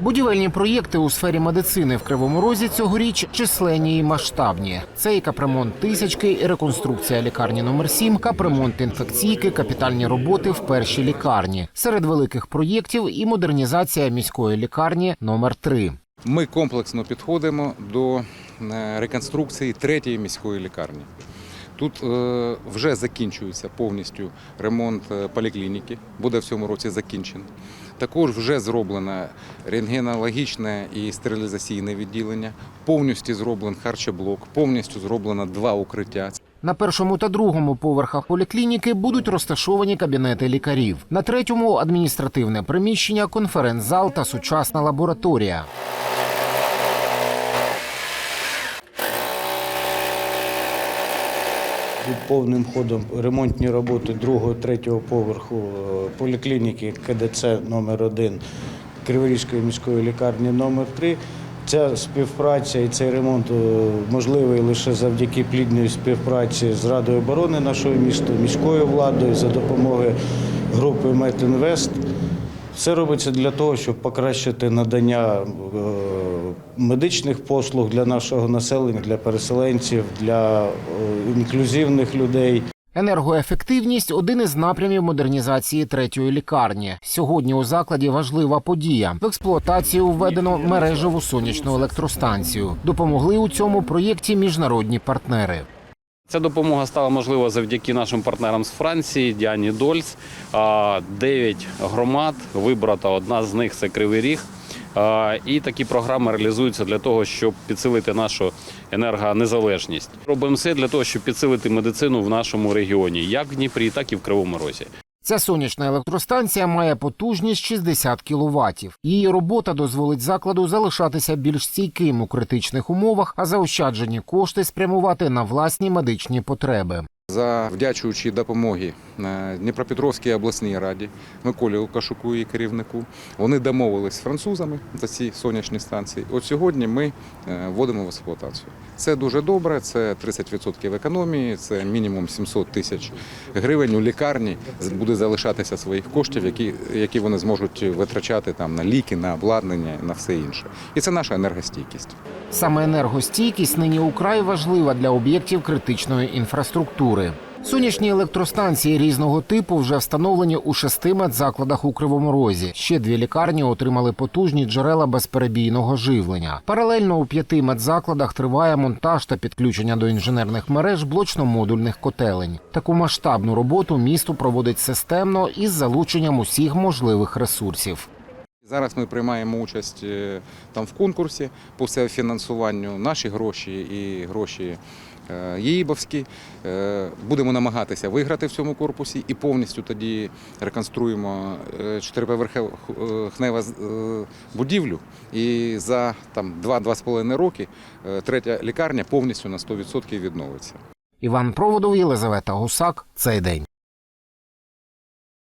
Будівельні проєкти у сфері медицини в Кривому Розі цьогоріч численні і масштабні. Це і капремонт тисячки, і реконструкція лікарні номер 7 капремонт інфекційки, капітальні роботи в першій лікарні. Серед великих проєктів і модернізація міської лікарні номер 3 Ми комплексно підходимо до е, реконструкції третьої міської лікарні. Тут е, вже закінчується повністю ремонт е, поліклініки, буде в цьому році закінчений. Також вже зроблено рентгенологічне і стерилізаційне відділення, повністю зроблений харчоблок, повністю зроблено два укриття. На першому та другому поверхах поліклініки будуть розташовані кабінети лікарів. На третьому адміністративне приміщення, конференц-зал та сучасна лабораторія. Повним ходом ремонтні роботи другого, третього поверху е, поліклініки КДЦ номер 1 Криворізької міської лікарні номер 3 Ця співпраця і цей ремонт е, можливий лише завдяки плідної співпраці з Радою оборони нашого міста, міською владою за допомогою групи Метінвест. Все робиться для того, щоб покращити надання е, медичних послуг для нашого населення, для переселенців, для е, інклюзивних людей. Енергоефективність один із напрямів модернізації третьої лікарні. Сьогодні у закладі важлива подія. В експлуатацію введено мережеву сонячну електростанцію. Допомогли у цьому проєкті міжнародні партнери. Ця допомога стала можлива завдяки нашим партнерам з Франції, Діані Дольц. Дев'ять громад вибрата. Одна з них це Кривий Ріг. І такі програми реалізуються для того, щоб підсилити нашу енергонезалежність. Робимо все для того, щоб підсилити медицину в нашому регіоні, як в Дніпрі, так і в Кривому Розі. Ця сонячна електростанція має потужність 60 кВт. Її робота дозволить закладу залишатися більш стійким у критичних умовах, а заощаджені кошти спрямувати на власні медичні потреби. Завдячуючи допомоги е, Дніпропетровській обласній раді Миколі Лукашуку і керівнику, вони домовились з французами за ці сонячні станції. От сьогодні ми е, вводимо в експлуатацію. Це дуже добре, це 30% економії, це мінімум 700 тисяч гривень у лікарні буде залишатися своїх коштів, які, які вони зможуть витрачати там на ліки, на обладнання, на все інше. І це наша енергостійкість. Саме енергостійкість нині украй важлива для об'єктів критичної інфраструктури. Сонячні електростанції різного типу вже встановлені у шести медзакладах у Кривому Розі. Ще дві лікарні отримали потужні джерела безперебійного живлення. Паралельно у п'яти медзакладах триває монтаж та підключення до інженерних мереж блочно-модульних котелень. Таку масштабну роботу місто проводить системно із залученням усіх можливих ресурсів. Зараз ми приймаємо участь е, там в конкурсі по фінансуванню. Наші гроші і гроші е, ЄІБовські. Е, Будемо намагатися виграти в цьому корпусі і повністю тоді реконструємо чотириповерхневу будівлю. І за там 2-2,5 роки третя лікарня повністю на 100% відновиться. Іван Проводов, Єлизавета Гусак. Цей день.